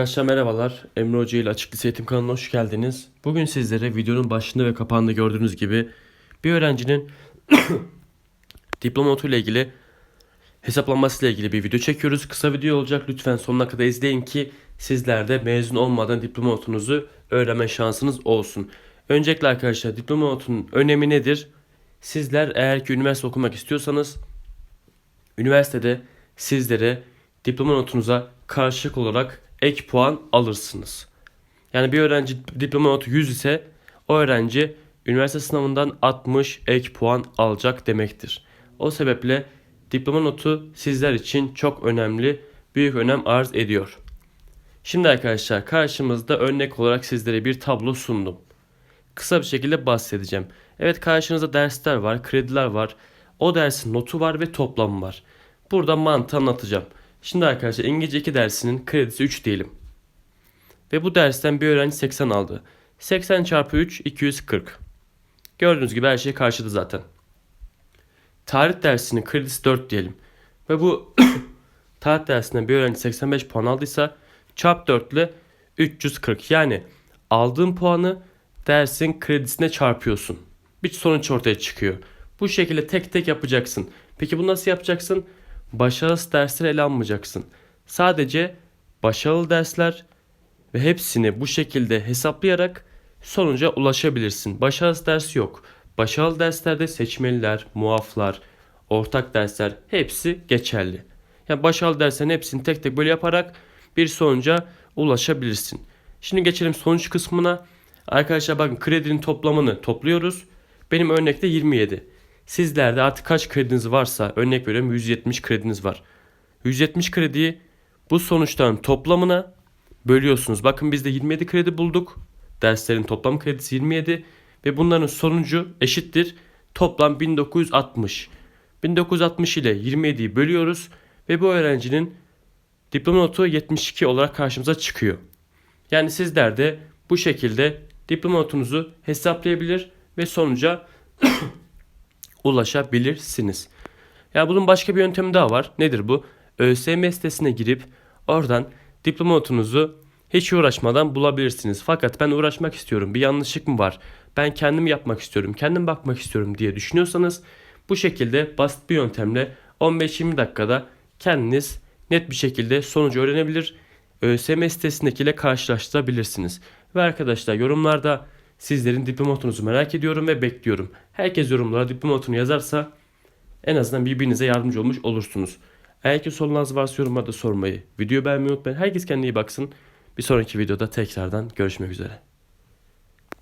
Arkadaşlar merhabalar. Emre Hoca ile Açık Lise Eğitim kanalına hoş geldiniz. Bugün sizlere videonun başında ve kapağında gördüğünüz gibi bir öğrencinin diploma notu ile ilgili hesaplanması ile ilgili bir video çekiyoruz. Kısa video olacak. Lütfen sonuna kadar izleyin ki sizler de mezun olmadan diploma notunuzu öğrenme şansınız olsun. Öncelikle arkadaşlar diploma notunun önemi nedir? Sizler eğer ki üniversite okumak istiyorsanız üniversitede sizlere diploma notunuza karşılık olarak ek puan alırsınız. Yani bir öğrenci diploma notu 100 ise o öğrenci üniversite sınavından 60 ek puan alacak demektir. O sebeple diploma notu sizler için çok önemli, büyük önem arz ediyor. Şimdi arkadaşlar karşımızda örnek olarak sizlere bir tablo sundum. Kısa bir şekilde bahsedeceğim. Evet karşınızda dersler var, krediler var. O dersin notu var ve toplamı var. Burada mantığı anlatacağım. Şimdi arkadaşlar İngilizce 2 dersinin kredisi 3 diyelim. Ve bu dersten bir öğrenci 80 aldı. 80 çarpı 3 240. Gördüğünüz gibi her şey karşıda zaten. Tarih dersinin kredisi 4 diyelim. Ve bu tarih dersinden bir öğrenci 85 puan aldıysa çarp 4 ile 340. Yani aldığın puanı dersin kredisine çarpıyorsun. Bir sonuç ortaya çıkıyor. Bu şekilde tek tek yapacaksın. Peki bu nasıl yapacaksın? Başarısız dersleri ele almayacaksın. Sadece başarılı dersler ve hepsini bu şekilde hesaplayarak sonuca ulaşabilirsin. Başarısız ders yok. Başarılı derslerde seçmeliler, muaflar, ortak dersler hepsi geçerli. Yani başarılı derslerin hepsini tek tek böyle yaparak bir sonuca ulaşabilirsin. Şimdi geçelim sonuç kısmına. Arkadaşlar bakın kredinin toplamını topluyoruz. Benim örnekte 27. Sizlerde artık kaç krediniz varsa örnek veriyorum 170 krediniz var. 170 krediyi bu sonuçların toplamına bölüyorsunuz. Bakın biz de 27 kredi bulduk. Derslerin toplam kredisi 27 ve bunların sonucu eşittir. Toplam 1960. 1960 ile 27'yi bölüyoruz ve bu öğrencinin diploma notu 72 olarak karşımıza çıkıyor. Yani sizler de bu şekilde diploma notunuzu hesaplayabilir ve sonuca ulaşabilirsiniz. Ya bunun başka bir yöntemi daha var. Nedir bu? ÖSYM sitesine girip oradan diploma notunuzu hiç uğraşmadan bulabilirsiniz. Fakat ben uğraşmak istiyorum. Bir yanlışlık mı var? Ben kendim yapmak istiyorum. Kendim bakmak istiyorum diye düşünüyorsanız bu şekilde basit bir yöntemle 15-20 dakikada kendiniz net bir şekilde sonucu öğrenebilir. ÖSYM sitesindekiyle karşılaştırabilirsiniz. Ve arkadaşlar yorumlarda sizlerin diploma notunuzu merak ediyorum ve bekliyorum. Herkes yorumlara diploma notunu yazarsa en azından birbirinize yardımcı olmuş olursunuz. Eğer ki sorunuz varsa yorumlarda sormayı, videoyu beğenmeyi unutmayın. Herkes kendine iyi baksın. Bir sonraki videoda tekrardan görüşmek üzere.